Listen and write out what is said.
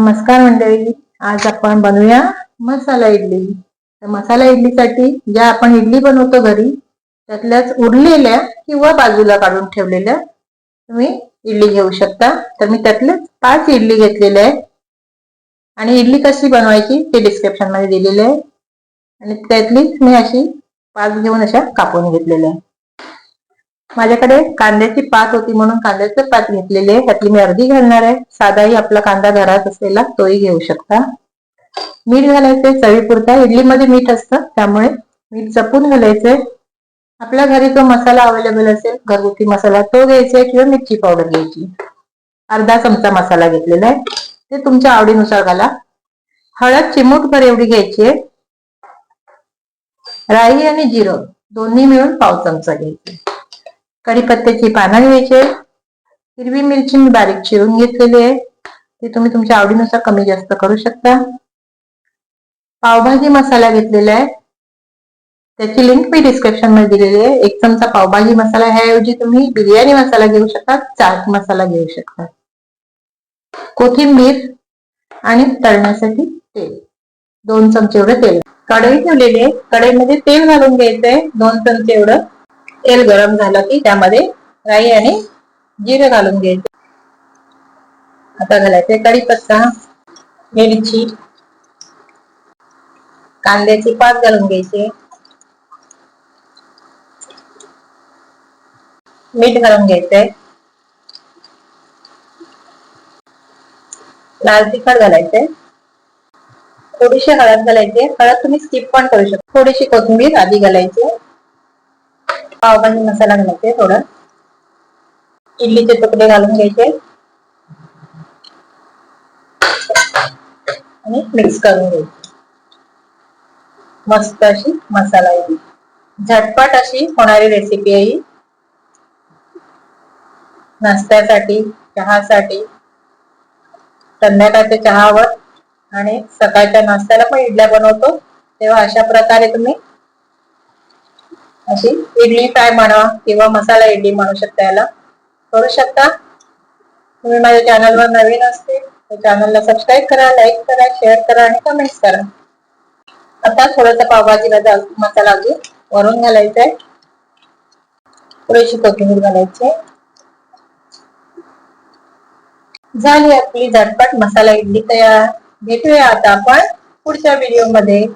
नमस्कार मंडळी. आज आपण बनवूया मसाला इडली. तर मसाला इडलीसाठी ज्या आपण इडली बनवतो घरी त्यातल्याच उरलेल्या किंवा बाजूला काढून ठेवलेल्या तुम्ही इडली घेऊ शकता. तर मी त्यातलेच पाच इडली घेतलेल्या आहेत. आणि इडली कशी बनवायची ते डिस्क्रिप्शनमध्ये दिलेली दिलेले आहे. आणि त्यातलीच मी अशी पाच घेऊन अशा कापून घेतलेल्या आहे माझ्याकडे कांद्याची पात होती म्हणून कांद्याचे पात घेतलेली आहे. त्यातली मी अर्धी घालणार आहे. साधाही आपला कांदा घरात असलेला तोही घेऊ शकता. मीठ घालायचंय चवीपुरता. इडलीमध्ये मीठ असतं त्यामुळे मीठ चपून घालायचंय. आपल्या घरी जो मसाला अवेलेबल असेल घरगुती मसाला तो घ्यायचा किंवा मिरची पावडर घ्यायची. अर्धा चमचा मसाला घेतलेला आहे. ते तुमच्या आवडीनुसार घाला. हळद चिमूटभर एवढी घ्यायची आहे. राई आणि जिरं दोन्ही मिळून पाव चमचा घ्यायची. कढीपत्त्याची पानं घ्यायचे. हिरवी मिरची मी बारीक चिरून घेतलेली आहे. ती तुम्ही तुमच्या आवडीनुसार कमी जास्त करू शकता. पावभाजी मसाला घेतलेला आहे. त्याची लिंक मी डिस्क्रिप्शनमध्ये दिलेली आहे. एक चमचा पावभाजी मसाला ह्याऐवजी तुम्ही बिर्याणी मसाला घेऊ शकता चाट मसाला घेऊ शकता. कोथिंबीर आणि तळण्यासाठी तेल. दोन चमचे एवढं तेल. कढई ठेवलेली आहे. कढईमध्ये तेल घालून घ्यायचंय. दोन चमचे एवढं तेल गरम झालं की त्यामध्ये राई आणि जिरं घालून घ्यायचं. आता घालायचे कढीपत्ता मिरची कांद्याची पात घालून घ्यायचे. मीठ घालून घ्यायचंय. लाल तिखट घालायचंय. थोडीशी हळद घालायची हळद तुम्ही स्किप पण करू शकता. थोडीशी कोथिंबीर आधी घालायची पावभाजी मसाला घालायचे थोडं. इडलीचे तुकडे घालून घ्यायचे. आणि मिक्स करून घ्यायचे. मस्त अशी मसाला इडली झटपट अशी होणारी रेसिपी आहे नाश्त्यासाठी चहासाठी संध्याकाळच्या चहावर आणि सकाळच्या नाश्त्याला पण इडल्या बनवतो. तेव्हा अशा प्रकारे तुम्ही अशी इडली फ्राय म्हणा किंवा मसाला इडली म्हणू शकता याला. करू शकता. तुम्ही माझ्या चॅनलवर नवीन असते तर चॅनलला सबस्क्राईब करा लाईक करा शेअर करा आणि कमेंट्स करा. आता थोडासा पावभाजीला मसाला अजून वरून घालायचा आहे थोडीशी कोथिंबीर घालायची. झाली आपली झटपट मसाला इडली तयार. भेटूया आता आपण पुढच्या व्हिडिओमध्ये.